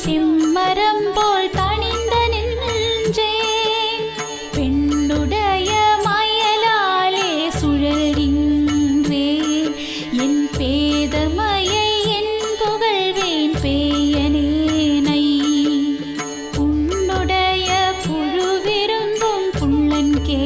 செம்மரம் போல் தனிந்த நின்றே பெண்ணுடைய மயலாலே சுழறின்றே என் பேதமையை என் புகழ்வேன் பேயனேனை உன்னுடைய புழுவிருந்தும் புள்ளன் கே.